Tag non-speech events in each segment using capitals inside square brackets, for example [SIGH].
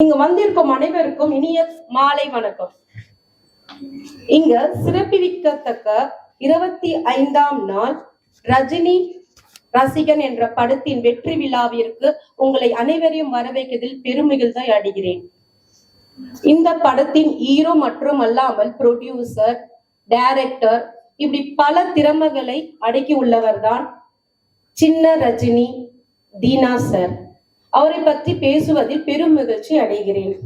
இங்க வந்திருக்கும் அனைவருக்கும் இனிய மாலை வணக்கம். இங்க சிறப்பிக்கத்தக்க இருபத்தி ஐந்தாம் நாள் ரஜினி ரசிகன் என்ற படத்தின் வெற்றி விழாவிற்கு உங்களை அனைவரையும் வரவேற்கதில் பெருமிகிழ்ச்சி அடைகிறேன் இந்த படத்தின் ஹீரோ மற்றும் அல்லாமல் ப்ரொடியூசர் டைரக்டர் இப்படி பல திறமைகளை அடக்கி உள்ளவர்தான் சின்ன ரஜினி தீனா சார் அவரை பற்றி பேசுவதில் பெரும் மகிழ்ச்சி அடைகிறேன்.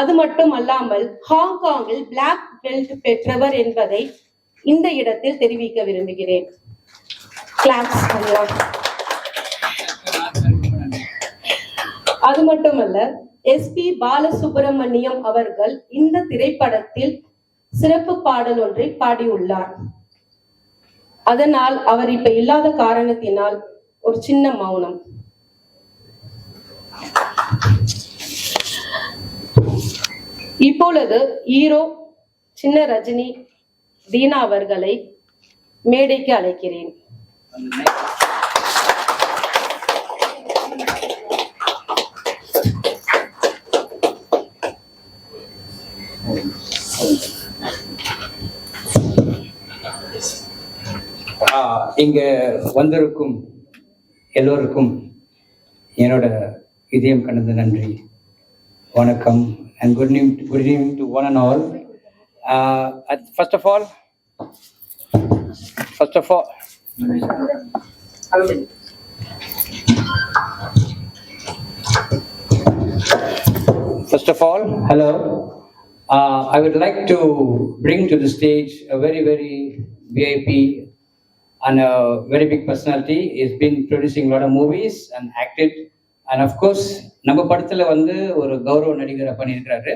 அது மட்டும் அல்லாமல் ஹாங்காங்கில் பிளாக் பெல்ட் பெற்றவர் என்பதை இந்த இடத்தில் தெரிவிக்க விரும்புகிறேன். அது மட்டுமல்ல எஸ்பி பாலசுப்பிரமணியம் அவர்கள் இந்த திரைப்படத்தில் சிறப்பு பாடல் ஒன்றை பாடியுள்ளார். அதனால் அவர் இப்ப இல்லாத காரணத்தினால் ஒரு சின்ன மௌனம். இப்பொழுது ஈரோ சின்ன ரஜினி தீனா அவர்களை மேடைக்கு அழைக்கிறேன். ஆஹ் இங்க வந்திருக்கும் எல்லோருக்கும் என்னோட இதயம் கலந்த நன்றி வணக்கம் and good evening good evening to one and all first of all first of all First of all, hello. Uh, I would like to bring to the stage a very, very VIP and a very big personality. He's been producing a lot of movies and acted. and of course நம்ம படத்தில் வந்து ஒரு கௌரவ நடிகரை பண்ணியிருக்கிறாரு.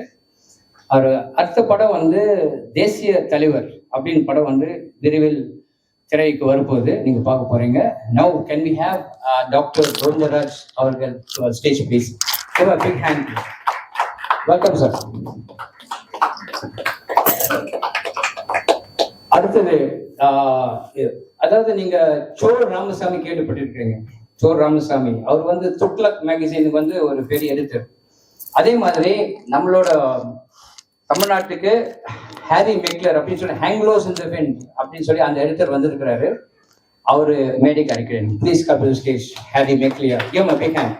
அவர் அடுத்த படம் வந்து தேசிய தலைவர் அப்படின்னு படம் வந்து விரைவில் திரைக்கு வரப்போகுது. நீங்கள் பார்க்க போறீங்க. Now can we have doctor Rondaraj அவர்கள் stage please big hand welcome sir அடுத்தது uh, அதாவது நீங்கள் சோழ ராமசாமி கேட்டுப்பட்டிருக்கிறீங்க சோர் ராமசாமி அவர் வந்து துக்லக் மேகசினுக்கு வந்து ஒரு பெரிய எடிட்டர் அதே மாதிரி நம்மளோட தமிழ்நாட்டுக்கு ஹாரி மெக்லர் அப்படின்னு சொல்லி ஹேங்லோஸ் இந்த பெண் அப்படின்னு சொல்லி அந்த எடிட்டர் வந்திருக்கிறாரு. அவரு மேடைக்கு அடிக்கிறேன் ப்ளீஸ் கபில் ஸ்டேஜ் ஹாரி மேக்லியர் கிவ் அ பிக் ஹேண்ட்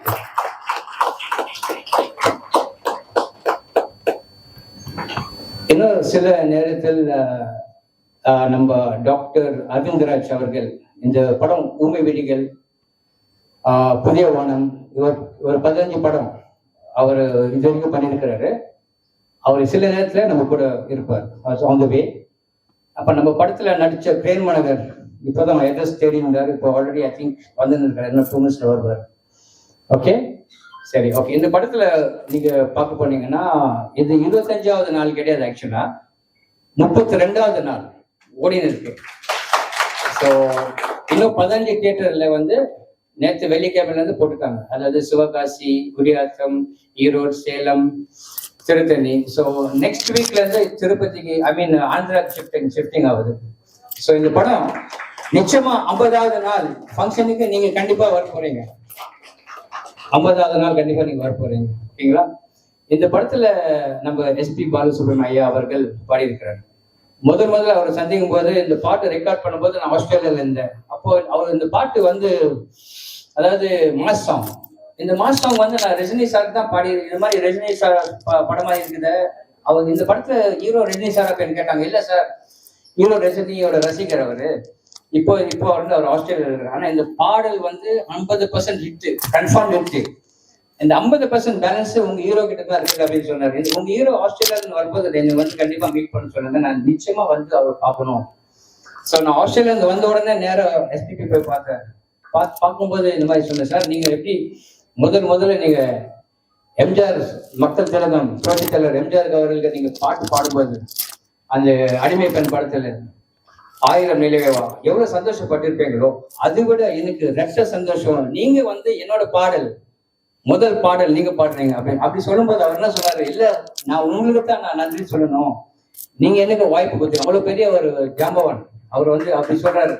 இன்னும் சில நேரத்தில் நம்ம டாக்டர் அரவிந்தராஜ் அவர்கள் இந்த படம் ஊமை வெடிகள் புதிய வானம் இவர் ஒரு பதினஞ்சு படம் அவர் இது வரைக்கும் பண்ணியிருக்கிறாரு. அவர் சில நேரத்தில் நம்ம கூட இருப்பார். ஆன் த வே அப்போ நம்ம நடித்த நடிச்ச இப்போ தான் அட்ரஸ் தேடி இருந்தார் இப்போ ஆல்ரெடி ஐ திங்க் வந்து இருக்காரு இன்னும் டூ மினிட்ஸ்ல வருவார். ஓகே சரி ஓகே இந்த படத்துல நீங்க பார்க்க போனீங்கன்னா இது இருபத்தஞ்சாவது நாள் கிடையாது ஆக்சுவலா முப்பத்தி ரெண்டாவது நாள் ஓடினு இருக்கு. ஸோ இன்னும் பதினஞ்சு தியேட்டர்ல வந்து நேற்று வெள்ளிக்கிழமையில இருந்து போட்டுட்டாங்க. அதாவது சிவகாசி குடியாத்தம் ஈரோடு சேலம் திருத்தணி. ஸோ நெக்ஸ்ட் வீக்ல இருந்து திருப்பதிக்கு I mean Andhra shifting shifting ஆகுது. ஸோ இந்த படம் நிச்சயமா ஐம்பதாவது நாள் ஃபங்க்ஷனுக்கு நீங்க கண்டிப்பா வர போறீங்க ஐம்பதாவது நாள் கண்டிப்பா நீங்க வர போறீங்க ஓகேங்களா? இந்த படத்துல நம்ம எஸ்பி பாலசுப்ரமணியம் ஐயா அவர்கள் பாடியிருக்கிறார். முதல் முதல்ல அவர் சந்திக்கும் போது இந்த பாட்டு ரெக்கார்ட் பண்ணும்போது நான் ஆஸ்திரேலியாவில் இருந்தேன். அப்போ அவர் இந்த பாட்டு வந்து அதாவது மாஸ் சாங் இந்த மாஸ் சாங் வந்து நான் ரஜினி சார் தான் பாடி இந்த மாதிரி ரஜினி சார் ப- படமா இருக்குது. அவர் இந்த படத்துல ஹீரோ ரஜினி சார் அப்படின்னு கேட்டாங்க. இல்ல சார் ஹீரோ ரஜினியோட ரசிகர் அவரு. இப்போ இப்போ வந்து அவர் ஆஸ்திரேலியா இருக்கிறார் ஆனா இந்த பாடல் வந்து ஐம்பது பர்சன்ட் ஹிட் கன்ஃபார்ம் ஹிட் இந்த ஐம்பது பர்சன்ட் பேலன்ஸ் உங்க ஹீரோ கிட்ட தான் இருக்குது அப்படின்னு சொன்னாரு. உங்க ஹீரோ ஆஸ்திரேலியால வரும்போது என்னை வந்து கண்டிப்பா மீட் பண்ண சொன்னாங்க நான் நிச்சயமா வந்து அவர் பார்க்கணும். ஸோ நான் ஆஸ்திரேலியா வந்த உடனே நேரம் எஸ்பிபி போய் பார்த்தேன். பார்த்து பார்க்கும்போது இந்த மாதிரி சொன்னேன் சார் நீங்க எப்படி முதல் முதல்ல நீங்க எம்ஜிஆர் மக்கள் திலகம் புரட்சி தலைவர் எம்ஜிஆர் அவர்களுக்கு நீங்க பாட்டு பாடும்போது அந்த அடிமை பெண் படத்துல ஆயிரம் நிலைவேவா எவ்வளவு சந்தோஷப்பட்டிருப்பீங்களோ அதை விட எனக்கு ரெட்ட சந்தோஷம். நீங்க வந்து என்னோட பாடல் முதல் பாடல் நீங்க பாடுறீங்க அப்படி அப்படி சொல்லும்போது அவர் என்ன சொன்னாரு இல்ல நான் உங்களுக்கு தான் நான் நன்றி சொல்லணும். நீங்க எனக்கு வாய்ப்பு கொடுத்தீங்க. அவ்வளவு பெரிய ஒரு ஜாம்பவான். அவர் வந்து அப்படி சொல்றாரு.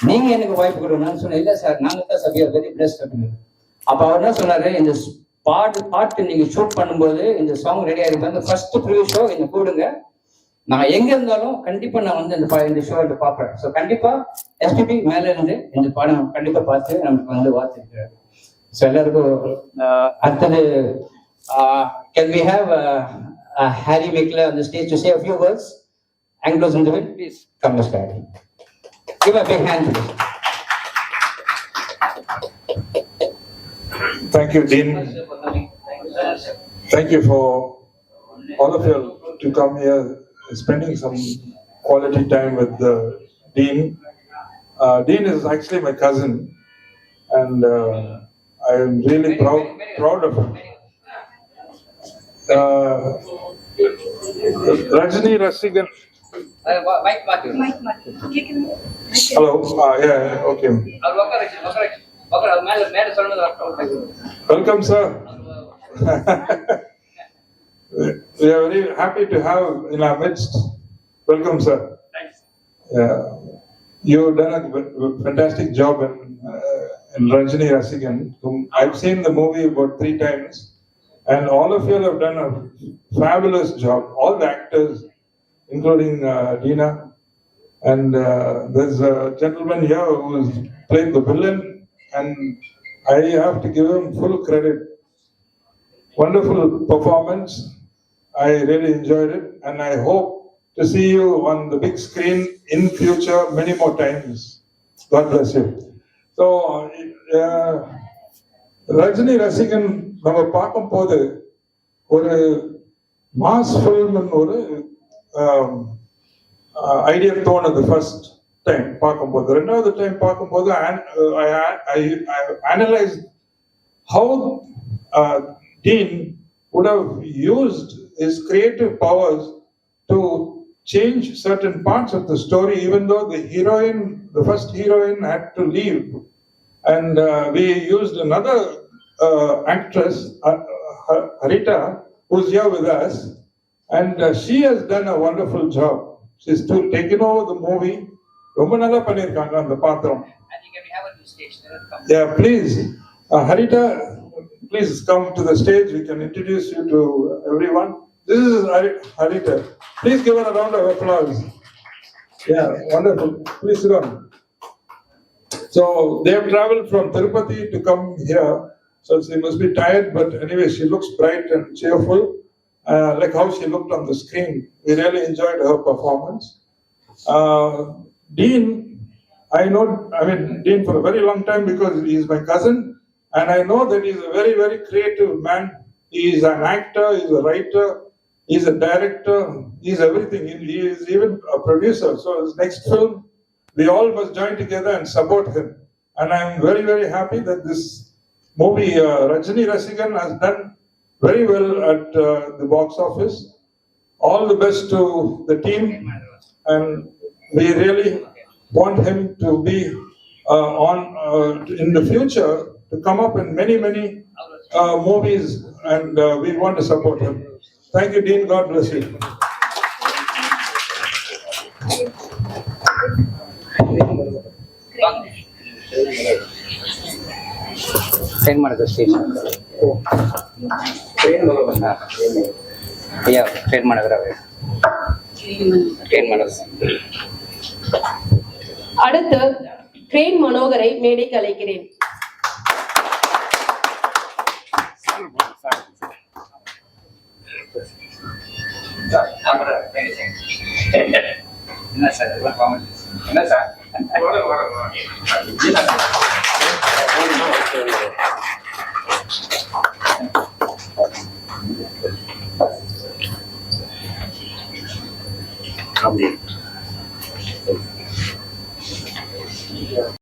நீங்க எனக்கு வாய்ப்பு கொடுங்க. நான் சொன்னேன் இல்ல சார் நாங்க தான் சபையா வெரி பிளஸ்ட் அப்படின்னு அப்ப அவர் என்ன சொன்னாரு? இந்த பாட்டு பாட்டு நீங்க ஷூட் பண்ணும்போது இந்த சாங் ரெடி ஆகிருக்கும் ஃபர்ஸ்ட் ப்ரீ ஷோ இந்த கூடுங்க. நான் எங்க இருந்தாலும் கண்டிப்பா நான் வந்து இந்த பா- இந்த ஷோ பார்ப்பேன். ஸோ கண்டிப்பா எஸ்பிபி மேல இருந்து இந்த படம் கண்டிப்பா பார்த்து நமக்கு வந்து So ಎಲ್ಲರಿಗೂ can we have Harry Wickler on the stage to say a few words? Anglos in please come to. Give a big hand. Thank you, Dean. Thank you for all of you to come here, spending some quality time with the Dean. Uh, Dean is actually my cousin, and uh, I am really proud proud of him. Uh, Rajani Rasigan. Hello. Uh, yeah. Okay. Welcome, sir. [LAUGHS] we are very happy to have in our midst. Welcome, sir. Thanks. Yeah. You've done a fantastic job in, uh, in Rajani Rasigan. whom I've seen the movie about three times, and all of you have done a fabulous job. All the actors, including uh, Dina, and uh, there's a gentleman here who's played the villain, and I have to give him full credit. Wonderful performance. I really enjoyed it, and I hope to see you on the big screen in future many more times. God bless you. So uh, Rajini ரசிகன் நம்ம பார்க்கும்போது ஒரு mass film ஒரு um, uh, idea தோணுது first time பார்க்கும்போது. ரெண்டாவது time பார்க்கும்போது analyse how Dean would have used his creative powers to change certain parts of the story, even though the heroine, the first heroine, had to leave. And uh, we used another uh, actress, uh, uh, Harita, who's here with us, and uh, she has done a wonderful job. She's to, taken over the movie. ரொம்ப நல்லா பண்ணியிருக்காங்க அந்த பாத்திரம் Yeah, please, uh, Harita, please come to the stage. We can introduce you to everyone. This is Hari- Harita. Please give her a round of applause. Yeah, wonderful. Please sit down. So they have traveled from Tirupati to come here. So she must be tired, but anyway, she looks bright and cheerful, uh, like how she looked on the screen. We really enjoyed her performance. Uh, Dean, I know, I mean, Dean for a very long time because he's my cousin, and I know that he's a very, very creative man. He is an actor, he's a writer, he's a director, he's everything. He is even a producer. So his next film, we all must join together and support him. And I'm very, very happy that this movie, uh, Rajani Rasigan, has done very well at uh, the box office. All the best to the team, and we really want him to be uh, on uh, in the future to come up in many, many uh, movies, and uh, we want to support him. Thank you, Dean. God bless you. Train ಮಾಡಿದ station ಅಯ್ಯ train ಮಾಡಿದ್ರ train ಮಾಡೋದು அடுத்து crane மனோகரை மேடைக்கு அழைக்கிறேன் 皆さん、皆さん、皆さん。